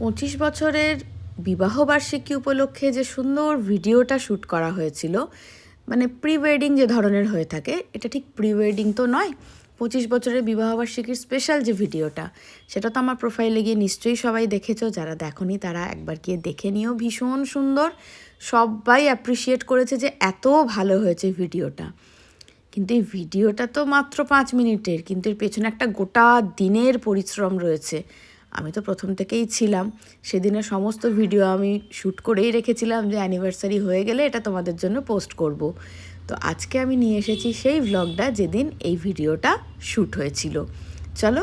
পঁচিশ বছরের বিবাহবার্ষিকী উপলক্ষে যে সুন্দর ভিডিওটা শ্যুট করা হয়েছিল মানে প্রি ওয়েডিং যে ধরনের হয়ে থাকে, এটা ঠিক প্রি ওয়েডিং তো নয়, পঁচিশ বছরের বিবাহবার্ষিকীর স্পেশাল যে ভিডিওটা, সেটা তো আমার প্রোফাইলে গিয়ে নিশ্চয়ই সবাই দেখেছ, যারা দেখনি তারা একবার গিয়ে দেখে নিও, ভীষণ সুন্দর। সবাই অ্যাপ্রিসিয়েট করেছে যে এত ভালো হয়েছে ভিডিওটা। কিন্তু এই ভিডিওটা তো মাত্র পাঁচ মিনিটের, কিন্তু এর পেছনে একটা গোটা দিনের পরিশ্রম রয়েছে। আমি তো প্রথম থেকেই ছিলাম। সেদিনের সমস্ত ভিডিও আমি শ্যুট করেই রেখেছিলাম যে অ্যানিভার্সারি হয়ে গেলে এটা তোমাদের জন্য পোস্ট করব। তো আজকে আমি নিয়ে এসেছি সেই ভ্লগটা যেদিন এই ভিডিওটা শ্যুট হয়েছিল। চলো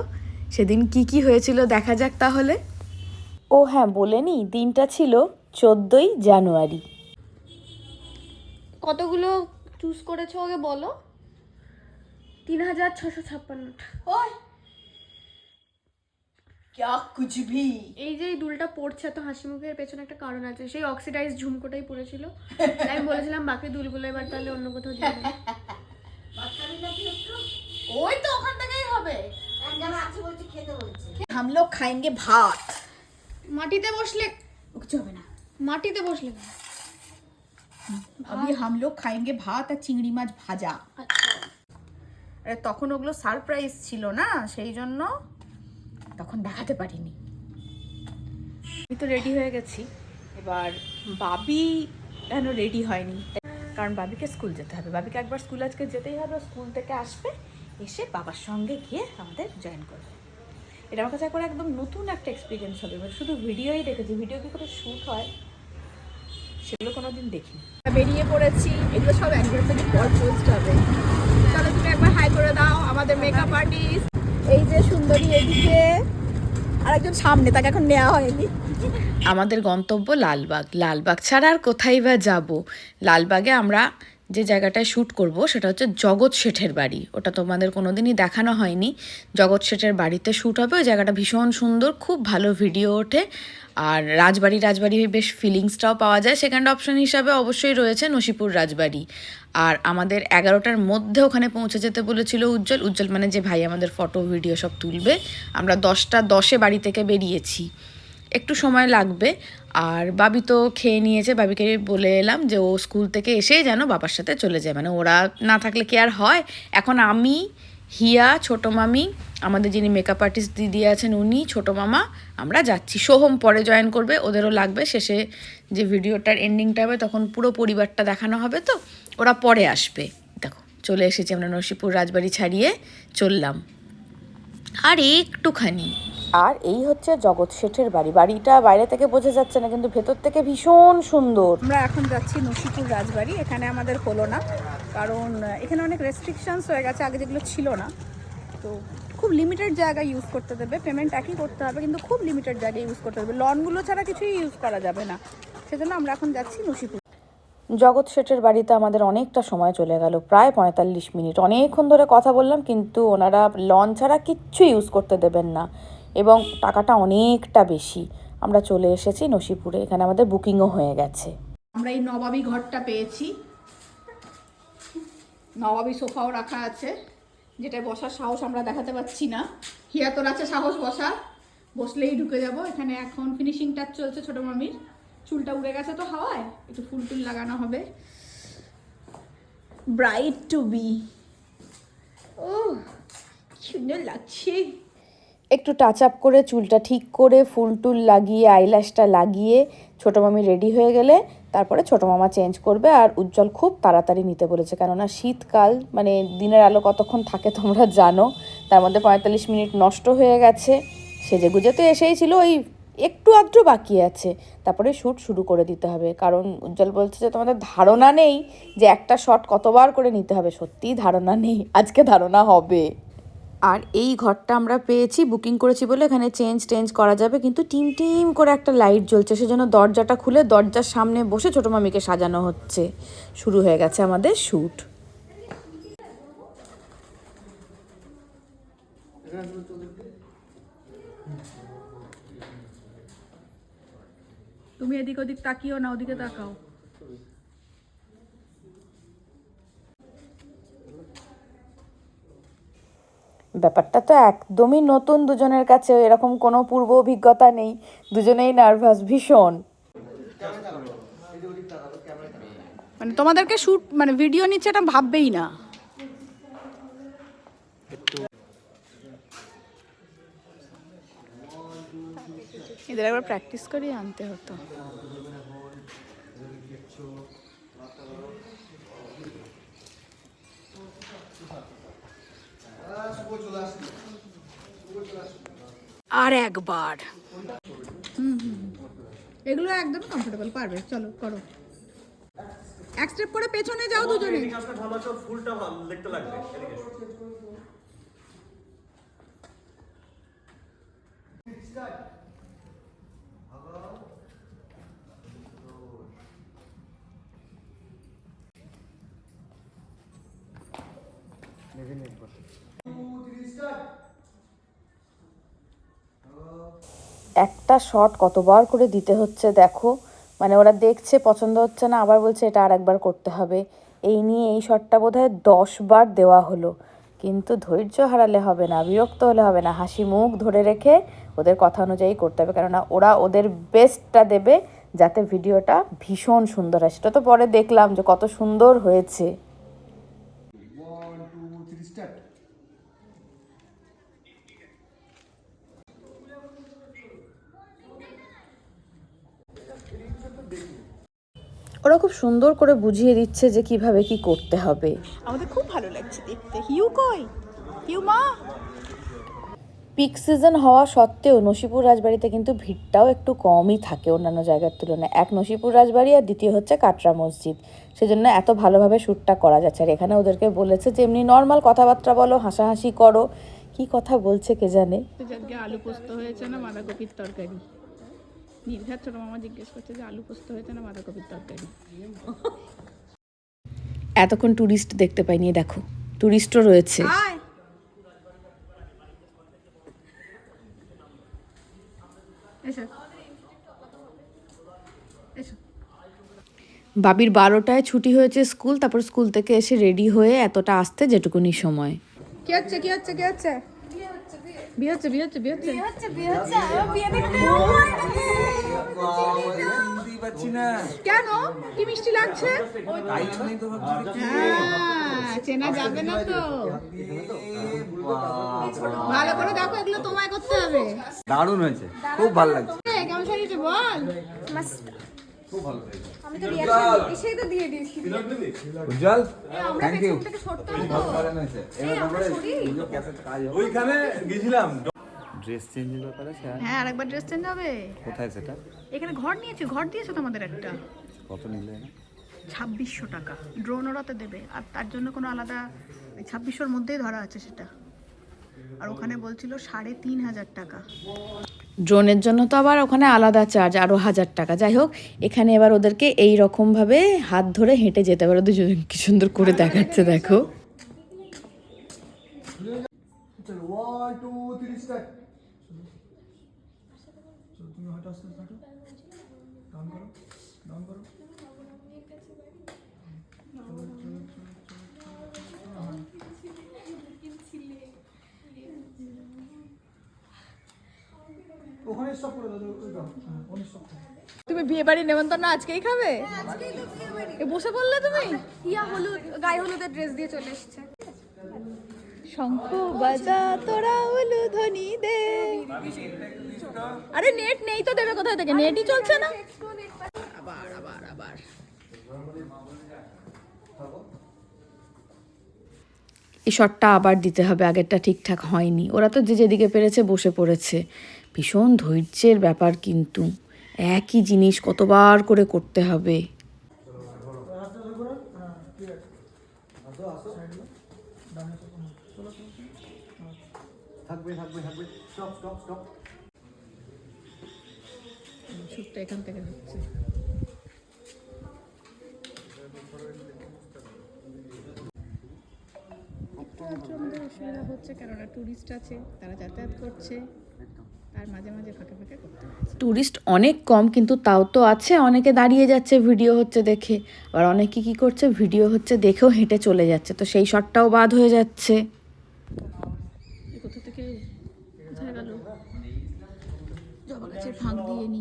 সেদিন কি কি হয়েছিল দেখা যাক তাহলে। ও হ্যাঁ বলে নি দিনটা ছিল চোদ্দোই জানুয়ারি। কতগুলো চুজ করেছ আগে বলো? তিন হাজার ছশো ছাপ্পান্নটা ओए क्या कुछ भी এই যে এই দুলটা পড়ছে এত হাসি মুখের পেছনে একটা কারণ আছে সেই অক্সিডাইজ ঝুমকোটাই পড়েছিল তাই আমি বলেছিলাম বাকি দুলগুলো এবার তাহলে অন্য কোথাও দিয়ে দেবো। ওই তো ওখান থেকেই হবে हम लोग खाएंगे भात মাটিতে বসলে कुछ হবে না মাটিতে বসলে কেন? अभी हम लोग खाएंगे भात আর চিংড়ি মাছ ভাজা আচ্ছা আরে তখন ওগুলো সারপ্রাইজ ছিল না সেই জন্য তখন দেখাতে পারিনি। আমি তো রেডি হয়ে গেছি। এবার বাবি কেন রেডি হয়নি? কারণ বাবিকে স্কুল যেতে হবে। বাবিকে একবার স্কুল আজকে যেতেই হবে। স্কুল থেকে আসবে, এসে বাবার সঙ্গে গিয়ে আমাদের জয়েন করবে। এটা আমার কাছে একবার একদম নতুন একটা এক্সপিরিয়েন্স হবে। এবার শুধু ভিডিওই দেখেছি। ভিডিও কি করে শ্যুট হয়, সেগুলো কোনো দিন দেখিনি। বেরিয়ে পড়েছি। এগুলো সব অ্যানিভার্সারি পর পোস্ট হবে। তাহলে তুমি একবার হাই করে দাও। আমাদের মেকআপ আর্টিস্ট এই যে সুন্দরী এদিকে, আরেকজন সামনে, তাকে এখন নেওয়া হয়নি। আমাদের গন্তব্য লালবাগ। লালবাগ ছাড়া আর কোথায় বা যাব? লালবাগে আমরা যে জায়গাটায় শ্যুট করব, সেটা হচ্ছে জগৎ শেঠের বাড়ি। ওটা তোমাদের কোনো দিনই দেখানো হয়নি। জগৎ শেঠের বাড়িতে শ্যুট হবে। ওই জায়গাটা ভীষণ সুন্দর, খুব ভালো ভিডিও ওঠে। আর রাজবাড়ি রাজবাড়ি বেশ ফিলিংসটাও পাওয়া যায়। সেকেন্ড অপশন হিসাবে অবশ্যই রয়েছে নসিপুর রাজবাড়ি। আর আমাদের এগারোটার মধ্যে ওখানে পৌঁছে যেতে বলেছিল উজ্জ্বল। উজ্জ্বল মানে যে ভাই আমাদের ফটো, ভিডিও সব তুলবে। আমরা দশটা দশে বাড়ি থেকে বেরিয়েছি। একটু সময় লাগবে। আর বাবি তো খেয়ে নিয়েছে। বাবিকে বলে এলাম যে ও স্কুল থেকে এসেই যেন বাবার সাথে চলে যায়। মানে ওরা না থাকলে কি আর হয়? এখন আমি, হিয়া, ছোটো মামি, আমাদের যিনি মেকআপ আর্টিস্ট দিদি আছেন উনি, ছোটো মামা, আমরা যাচ্ছি। সোহম পরে জয়েন করবে। ওদেরও লাগবে। শেষে যে ভিডিওটার এন্ডিংটা হবে, তখন পুরো পরিবারটা দেখানো হবে তো। ওরা পরে আসবে। দেখো চলে এসেছি আমরা নরসিপুর রাজবাড়ি ছাড়িয়ে চললাম। আর একটুখানি। আর এই হচ্ছে জগৎ শেঠের বাড়ি। বাড়িটা বাইরে থেকে বোঝা যাচ্ছে না কিন্তু ভেতর থেকে ভীষণ সুন্দর। আমরা এখন যাচ্ছি নসিপুর রাজবাড়ি এখানে আমাদের হলো না। কারণ এখানে অনেক রেস্ট্রিকশনস হয়ে গেছে আগে যেগুলো ছিল না। তো খুব লিমিটেড জায়গায় ইউজ করতে দেবে। পেমেন্ট একই করতে হবে কিন্তু খুব লিমিটেড জায়গায় ইউজ করতে দেবে। লনগুলো ছাড়া কিছুই ইউজ করা যাবে না। সেজন্য আমরা এখন যাচ্ছি নসিপুর। জগৎ শেঠের বাড়িতে আমাদের অনেকটা সময় চলে গেল, প্রায় পঁয়তাল্লিশ মিনিট। অনেকক্ষণ ধরে কথা বললাম, কিন্তু ওনারা লন ছাড়া কিচ্ছু ইউজ করতে দেবেন না এবং টাকাটা অনেকটা বেশি। আমরা চলে এসেছি নসিপুরে, এখানে আমাদের বুকিংও হয়ে গেছে। আমরা এই নবাবী ঘরটা পেয়েছি। নবাবী সোফাও রাখা আছে, যেটায় বসার সাহস আমরা দেখাতে পাচ্ছি না। হিয়া তোর আছে সাহস বসা বসলেই ঢুকে যাব। এখানে এখন ফিনিশিং টাচ চলছে ছোট মামির। চুলটা উড়ে গেছে তো হাওয়ায়, একটু ফুল টুল লাগানো হবে। ব্রাইট টু বি ও সুন্দর লাগছে। একটু টাচ আপ করে চুলটা ঠিক করে ফুল টুল লাগিয়ে আইল্যাশটা লাগিয়ে ছোটো মামি রেডি হয়ে গেলে তারপরে ছোটো মামা চেঞ্জ করবে আর উজ্জ্বল খুব তাড়াতাড়ি নিতে বলেছে। কেননা শীতকাল মানে দিনের আলো কতক্ষণ থাকে তোমরা জানো, তার মধ্যে পঁয়তাল্লিশ মিনিট নষ্ট হয়ে গেছে। সেজে গুজে তো এসেই ছিল ওই একটু আধটু বাকি আছে। তারপরে শ্যুট শুরু করে দিতে হবে। কারণ উজ্জ্বল বলছে যে, তোমাদের ধারণা নেই যে একটা শট কতবার করে নিতে হবে। সত্যিই ধারণা নেই। আজকে ধারণা হবে। আর এই ঘরটা আমরা পেয়েছি বুকিং করেছি বলে এখানে চেঞ্জ টেঞ্জ করা যাবে। কিন্তু টিম টিম করে একটা লাইট জ্বলছে। সেজন্য দরজাটা খুলে দরজার সামনে বসে ছোটো মামিকে সাজানো হচ্ছে। শুরু হয়ে গেছে আমাদের শ্যুট তুমি এদিক ওদিক তাকিও না ওদিকে তাকাও। ব্যাপারটা তো একদমই নতুন দুজনের কাছে এরকম কোনো পূর্ব অভিজ্ঞতা নেই। দুজনেই নার্ভাস ভীষণ। মানে তোমাদেরকে শুট মানে ভিডিও নিচ্ছে এটা ভাববেই না। এদের একবার প্র্যাকটিস করে আনতে হতো। আর একবার। হুম হুম এগুলো একদম কমফোর্টেবল পারবে চলো করো। এক স্টেপ করে পেছনে যাও দুজনে। একটা শট কতবার করে দিতে হচ্ছে দেখো। মানে ওরা দেখছে, পছন্দ হচ্ছে না, আবার বলছে এটা আর একবার করতে হবে। এই নিয়ে এই শটটা বোধহয় দশ বার দেওয়া হলো। কিন্তু ধৈর্য হারালে হবে না, বিরক্ত হলে হবে না, হাসি মুখ ধরে রেখে ওদের কথা অনুযায়ী করতে হবে। কেননা ওরা ওদের বেস্টটা দেবে যাতে ভিডিওটা ভীষণ সুন্দর হয়। সেটা তো পরে দেখলাম যে কত সুন্দর হয়েছে। ওরা খুব সুন্দর করে বুঝিয়ে দিচ্ছে যে কীভাবে কি করতে হবে। আমাদের খুব ভালো লাগছে দেখতে। হিউ কই? হিউ মা? পিক সিজন হওয়া সত্ত্বেও নসিপুর রাজবাড়িতে কিন্তু ভিড়টাও একটু কমই থাকে অন্যান্য জায়গার তুলনায়। এক নসিপুর রাজবাড়ি আর দ্বিতীয় হচ্ছে কাটরা মসজিদ। সেজন্য এত ভালোভাবে শ্যুটটা করা যাচ্ছে। আর এখানে ওদেরকে বলেছে যে এমনি নর্মাল কথাবার্তা বলো হাসাহাসি করো। কি কথা বলছে কে জানে? আলু পোস্ত হয়েছে না বাঁধাকপির তরকারি? নির্ঘাত ছোট মামা জিজ্ঞেস করছে যে আলু পোস্ত হয়েছে না বাঁধাকপির তরকারি? এতক্ষণ ট্যুরিস্ট দেখতে পাইনি দেখো ট্যুরিস্টও রয়েছে। বাবির বারোটায় ছুটি হয়েছে স্কুল তারপর স্কুল থেকে এসে রেডি হয়ে এতটা আসতে যেটুকুনি সময়। কি হচ্ছে কি হচ্ছে কি হচ্ছে? বিয়ে হচ্ছে বিয়ে। হচ্ছে বিয়ে হচ্ছে বুঝতেই পারছি না। কেন? কি মিষ্টি লাগছে? হ্যাঁ, চেনা যাবে না তো। ভালো করে দেখো এগুলো তোমায় করতে হবে। দারুণ হয়েছে। খুব ভালো লাগছে। কেমন বল। আমি তো রিয়াকশন এসেই তো দিয়ে দিয়েছি। উজ্জ্বল থ্যাংক ইউ ওইখানে গেছিলাম। ড্রেস ব্যাপারে হ্যাঁ আরেকবার ড্রেস চেঞ্জ হবে। কোথায় সেটা? এখানে ঘর নিয়েছি? ঘর দিয়েছ তোমাদের একটা? কত নিলে ছাব্বিশশো টাকা। ড্রোন ওরাতে দেবে। আর তার জন্য কোনো আলাদা ছাব্বিশশোর মধ্যেই ধরা আছে সেটা। আর ওখানে বলছিল সাড়ে তিন হাজার টাকা। ড্রোনের জন্য তো আবার ওখানে আলাদা চার্জ আরও হাজার টাকা। যাই হোক, এখানে এবার ওদেরকে এই রকমভাবে হাত ধরে হেঁটে যেতে পারো দুজন কি সুন্দর করে দেখাচ্ছে, দেখো। স্টার্ট তুমি হয়তো আস্তে আস্তে হাঁটো ডাউন করো ডাউন করো ওখানে স্টপ করে দাও ওই দাও হ্যাঁ ওখানে স্টপ করো তুমি বিয়ে বাড়ি নেমন্তন্ন আজকেই খাবে? বসে পড়লে তুমি? ইয়া হলুদ গায়ে হলুদের ড্রেস দিয়ে চলে এসেছে। শঙ্খ বাজা তোরা উলু ধ্বনি দে। আরে নেট নেই তো দেবে কোথায় থেকে? নেটই চলছে না। আবার আবার আবার এই শটটা আবার দিতে হবে আগেরটা ঠিকঠাক হয়নি। ওরা তো যে যেদিকে পেরেছে বসে পড়েছে। ভীষণ ধৈর্যের ব্যাপার কিন্তু। একই জিনিস কতবার করে করতে হবে। থাকবে থাকবে থাকবে। স্টপ স্টপ স্টপ শুটটা এখান থেকে হচ্ছে। প্রচণ্ড অসুবিধা হচ্ছে কেননা টুরিস্ট আছে তারা যাতায়াত করছে। আর মাঝে মাঝে ফাঁকে ফাঁকে করতে ট্যুরিস্ট অনেক কম কিন্তু তাও তো আছে। অনেকে দাঁড়িয়ে যাচ্ছে ভিডিও হচ্ছে দেখে। আর অনেকে কি করছে ভিডিও হচ্ছে দেখেও হেঁটে চলে যাচ্ছে। তো সেই শটটাও বাদ হয়ে যাচ্ছে। কোথা থেকে ফাঁক দিয়ে নি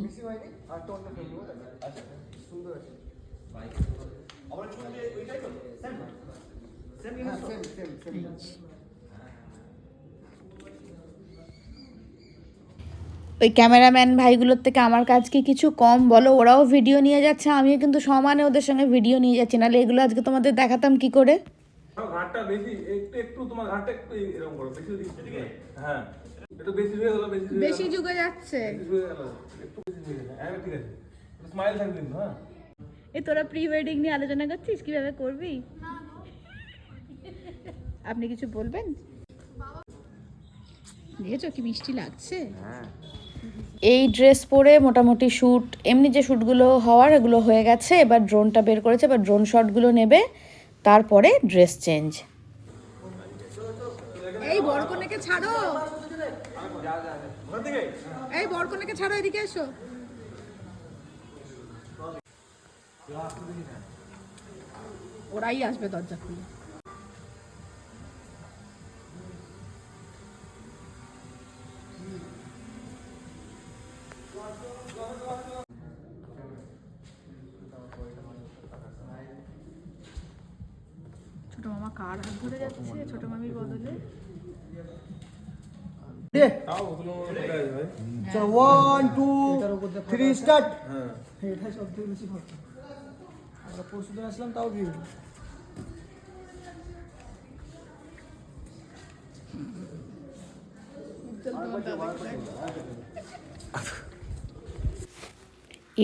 ওই ক্যামেরাম্যান ভাইগুলোর থেকে আমার কাজ কি কিছু কম বলো ওরাও ভিডিও নিয়ে যাচ্ছে আমিও কিন্তু সমানে ওদের সঙ্গে ভিডিও নিয়ে যাচ্ছি। নাহলে এগুলো আজকে তোমাদের দেখাতাম কি করে? ঘাটটা বেশি একটু একটু তোমার ঘাটটা একটু এরকম করো বেশি দিক হ্যাঁ একটু বেশি হয়ে গেল বেশি বেশি যুগে যাচ্ছে। হয়ে একটু বেশি হয়ে গেল। হ্যাঁ ঠিক আছে। স্মাইল থাকবে কিন্তু হ্যাঁ। এ তোরা প্রি ওয়েডিং নিয়ে আলোচনা করছিস? কীভাবে করবি? আপনি কিছু বলবেন? দেখেছ কি মিষ্টি লাগছে? এই ড্রেস পরে মোটামুটি শ্যুট, এমনি যে শ্যুটগুলো হওয়ার, এগুলো হয়ে গেছে। এবার ড্রোনটা বের করেছে, এবার ড্রোন শটগুলো নেবে। তারপরে ড্রেস চেঞ্জ। এই ছাড়ো। এই ছাড়ো, এদিকে এসো। ওরাই আসবে দরজা খুলে। কার হাত ধরে যাচ্ছে ছোট মামির বদলে। ওয়ান টু থ্রি স্টার্ট হ্যাঁ। এটাই সব থেকে বেশি খরচা। আমরা পরশু দিন আসলাম তাও ভিড়।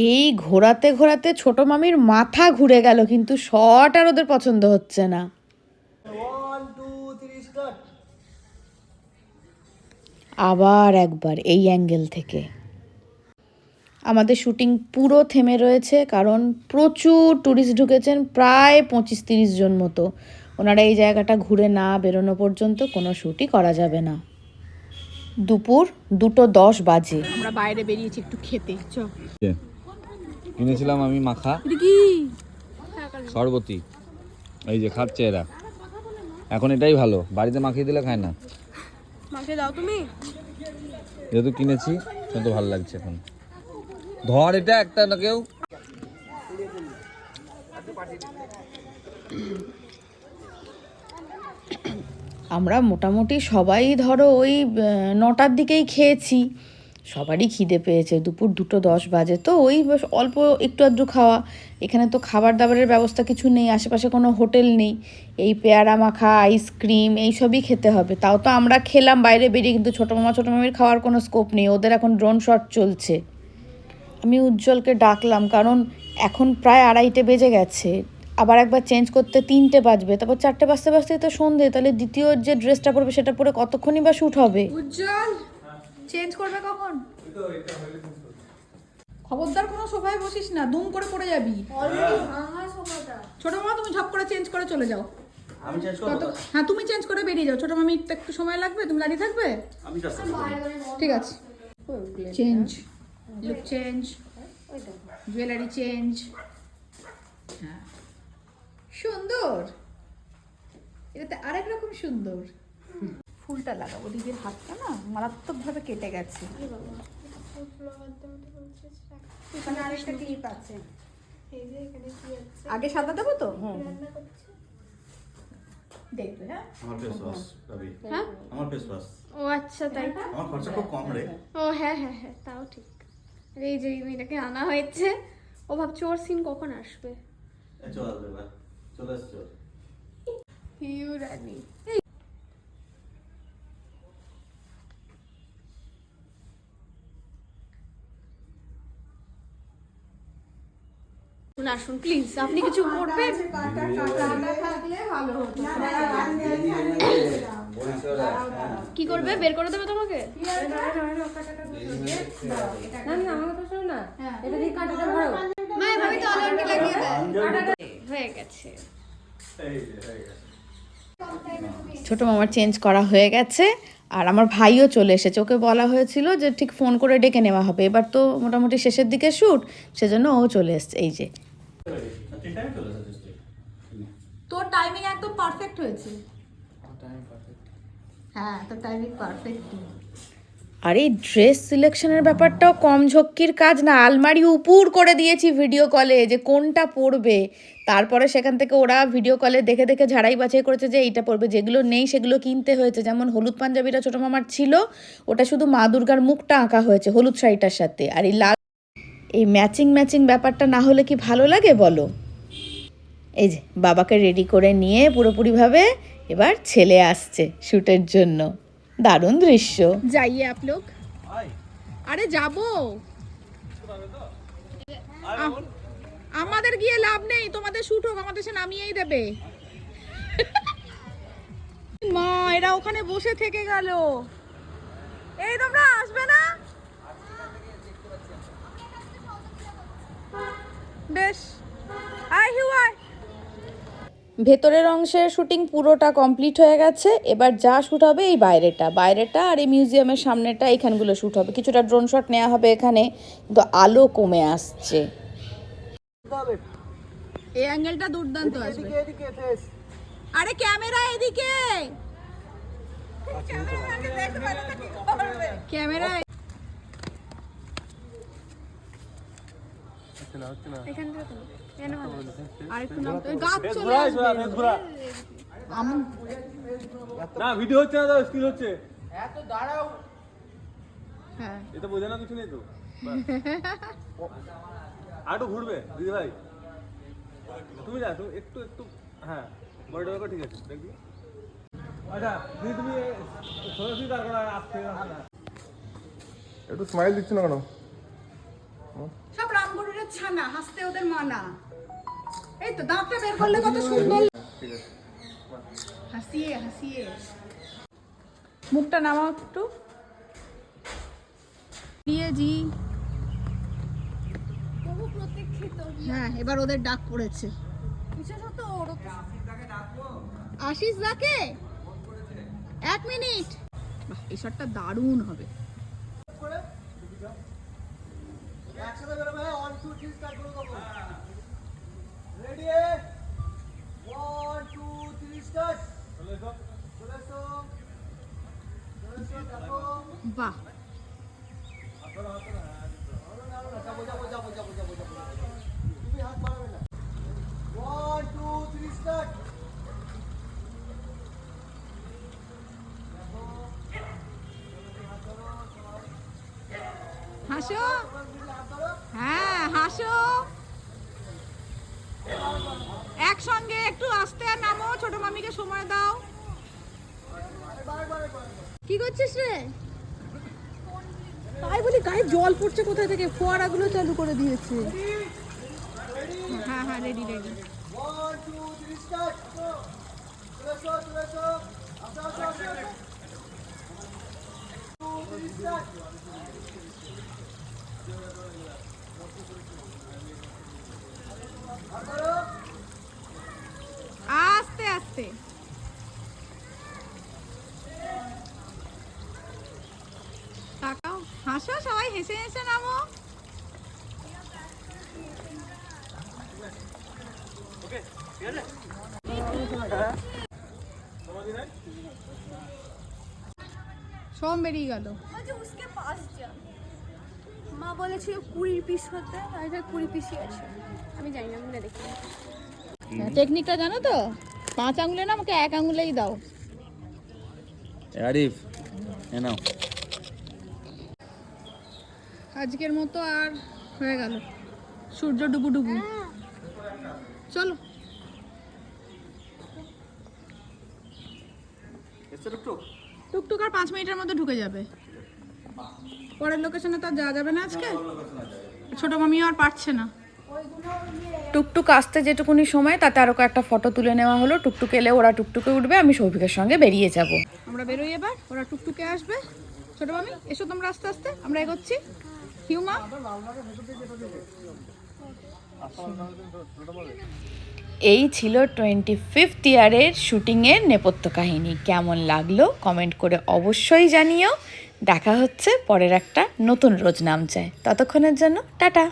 এই ঘোরাতে ঘোরাতে ছোট মামির মাথা ঘুরে গেল কিন্তু শট আর ওদের পছন্দ হচ্ছে না। আবার একবার এই অ্যাঙ্গেল থেকে। আমাদের শুটিং পুরো থেমে রয়েছে কারণ প্রচুর ট্যুরিস্ট ঢুকেছেন প্রায় পঁচিশ তিরিশ জন মতো। ওনারা এই জায়গাটা ঘুরে না বেরোনো পর্যন্ত কোনো শ্যুটই করা যাবে না। দুপুর দুটো দশ বাজে। আমরা বাইরে বেরিয়েছি একটু খেতে চ। কিনেছিলাম আমি মাখা। কি? সরবতি। এই যে খাচ্ছে এরা। এখন এটাই ভালো। বাড়িতে মাখিয়ে দিলে খায় না। মাকে দাও তুমি। যেহেতু কিনেছি তত ভালো লাগছে এখন। ধর এটা একটা না কেউ। আমরা মোটামুটি সবাই ধরো ওই নটার দিকেই খেয়েছি। সবারই খিদে পেয়েছে। দুপুর দুটো দশ বাজে। তো ওই অল্প একটু আধটু খাওয়া। এখানে তো খাবার দাবারের ব্যবস্থা কিছু নেই। আশেপাশে কোনো হোটেল নেই। এই পেয়ারা মাখা, আইসক্রিম এইসবই খেতে হবে। তাও তো আমরা খেলাম বাইরে বেরিয়ে, কিন্তু ছোটো মামা, ছোটো মামির খাওয়ার কোনো স্কোপ নেই। ওদের এখন ড্রোন শট চলছে। আমি উজ্জ্বলকে ডাকলাম, কারণ এখন প্রায় আড়াইটে বেজে গেছে। আবার একবার চেঞ্জ করতে তিনটে বাজবে। তারপর চারটে বাজতে বাজতেই তো সন্ধে। তাহলে দ্বিতীয় যে ড্রেসটা পরবে, সেটা পরে কতক্ষণই বা শ্যুট হবে? উজ্জ্বল! চেঞ্জ করবে কখন? খবরদার কোনো সোফায় বসিস না দুম করে পড়ে যাবি। ছোট মামা তুমি ঝপ করে চেঞ্জ করে চলে যাও। আমি চেঞ্জ তত- হ্যাঁ তুমি চেঞ্জ করে বেরিয়ে যাও। ছোট মামি একটু সময় লাগবে? তুমি দাঁড়িয়ে থাকবে? আমি ঠিক আছে। Change look change jewellery change হ্যাঁ। সুন্দর। এটাতে আরেক রকম সুন্দর। ফুলটা লাগাবো দিদির হাতটা না মারাত্মকভাবে কেটে গেছে। এখানে আরেকটা ক্লিপ আছে। এই যে এখানে কি আছে? আগে সাদা দেবো তো? দেখবে হ্যাঁ? আমার ফেস ওয়াশ রবি হ্যাঁ? আমার ফেস ওয়াশ ও আচ্ছা তাই আমার খরচা খুব কম রে। ও হ্যাঁ হ্যাঁ হ্যাঁ তাও ঠিক। এই যে এই মেয়েটাকে আনা হয়েছে ও ভাবছে ওর সিন কখন আসবে? এই আসবে চলে আসছে হিউ রানী। শুন আসুন প্লিজ আপনি কিছু করবেন? কি করবে? বের করে দেবে তোমাকে? মা এভাবে তো আলোটা লাগিয়ে দেয়। হয়ে গেছে। এই যে, হয়ে গেছে। ছোটো মামার চেঞ্জ করা হয়ে গেছে আর আমার ভাইও চলে এসেছে। ওকে বলা হয়েছিল যে ঠিক ফোন করে ডেকে নেওয়া হবে। এবার তো মোটামুটি শেষের দিকে শ্যুট সেজন্য ও চলে এসছে। এই যে তোর টাইমিং একদম পারফেক্ট হয়েছে। হ্যাঁ আর ড্রেস সিলেকশনের ব্যাপারটাও কম ঝক্কির কাজ না। আলমারি উপুর করে দিয়েছি ভিডিও কলে যে কোনটা পরবে। তারপরে সেখান থেকে ওরা ভিডিও কলে দেখে দেখে ঝাড়াই বাছাই করেছে যে এইটা পরবে। যেগুলো নেই সেগুলো কিনতে হয়েছে। যেমন হলুদ পাঞ্জাবিটা ছোটো মামার ছিল, ওটা শুধু মা দুর্গার মুখটা আঁকা হয়েছে হলুদ শাড়িটার সাথে। আর এই লাল এই ম্যাচিং ম্যাচিং ব্যাপারটা না হলে কি ভালো লাগে বলো? এই যে, বাবাকে রেডি করে নিয়ে পুরোপুরিভাবে এবার ছেলে আসছে শ্যুটের জন্য। দারুণ দৃশ্য। যাইয়ে আপ লোক। আরে যাব। আমাদের গিয়ে লাভ নেই, তোমাদের শুট হোক, আমাদের সে নামিয়েই দেবে। মা, এরা ওখানে বসে থেকে গেল। এই, তোমরা আসবে না? বেশ। আই হিউ আই ভেতরের অংশের শুটিং পুরোটা কমপ্লিট হয়ে গেছে। এবার যা শ্যুট হবে এই বাইরেটা বাইরেটা আর এই মিউজিয়ামের সামনেটা এখানগুলো শ্যুট হবে। কিছুটা ড্রোন শট নেওয়া হবে এখানে কিন্তু আলো কমে আসছে। এই অ্যাঙ্গেলটা দুর্দান্ত আসবে। আরে ক্যামেরা এদিকে। ক্যামেরা এখানে নাম তো গাছ চলে আসবে। না ভিডিও হচ্ছে না তো স্ক্রিন হচ্ছে। হ্যাঁ। এটা বোঝে না কিছু নেই তো। আর একটু ঘুরবে দিদি ভাই। তুমি যা তুমি একটু একটু হ্যাঁ দেখো ঠিক আছে দেখবি। আচ্ছা দিদি তুমি সরাসরি দাঁড় করা আসছে একটু স্মাইল দিচ্ছ না কেন? ছানা হাসতে ওদের মানা। এই তো দাঁতটা বের করলে কত সুন্দর হাসিয়ে হাসিয়ে। মুখটা নামাও একটু। দিয়ে জি। হ্যাঁ এবার ওদের ডাক পড়েছে। আশিস দাকে? এক মিনিট। বাহ এই শটটা দারুণ হবে। বাহ। হাসো হ্যাঁ হাসো একসঙ্গে একটু আস্তে আর নামো ছোট মামিকে সময় দাও। কি করছিস রে? তাই বলি গায়ে জল পড়ছে কোথায় থেকে? ফোয়ারাগুলো চালু করে দিয়েছে। হ্যাঁ হ্যাঁ রেডি রেডি আস্তে আস্তে তাকাও হাসো হেসে নামো। সোম বেরিয়ে গেল। বলছে উসকে পাস যা। মা বলেছিল কুড়ি পিস হতে আর এটা কুড়ি পিসই আছে। আমি জানি না আমি না দেখি টেকনিকটা জানো তো? পাঁচ আঙুলে না আমাকে এক আঙুলেই দাও। আরিফ এ নাও। আজকের মতো আর হয়ে গেল। সূর্য ডুবু ডুবু চলো টুকটুক। আর পাঁচ মিনিটের মধ্যে ঢুকে যাবে। পরের লোকেশনে তো আর যাওয়া যাবে না আজকে? ছোট মামিও আর পারছে না। টুকটুক আসতে যেটুকুনি সময় তাতে আরও একটা ফটো তুলে নেওয়া হলো। টুকটুক এলে ওরা টুকটুকে উঠবে আমি সৌভিকের সঙ্গে বেরিয়ে যাব। আমরা বেরোই এবার ওরা টুকটুকে আসবে। ছোট মামি এসো তোমরা আস্তে আস্তে আমরা এগোচ্ছি। এই ছিল টোয়েন্টি ফিফথ ইয়ারের শুটিংয়ের নেপথ্য কাহিনী। কেমন লাগল কমেন্ট করে অবশ্যই জানিও। দেখা হচ্ছে পরের একটা নতুন রোজ নাম চায় ততক্ষণের জন্য টাটা।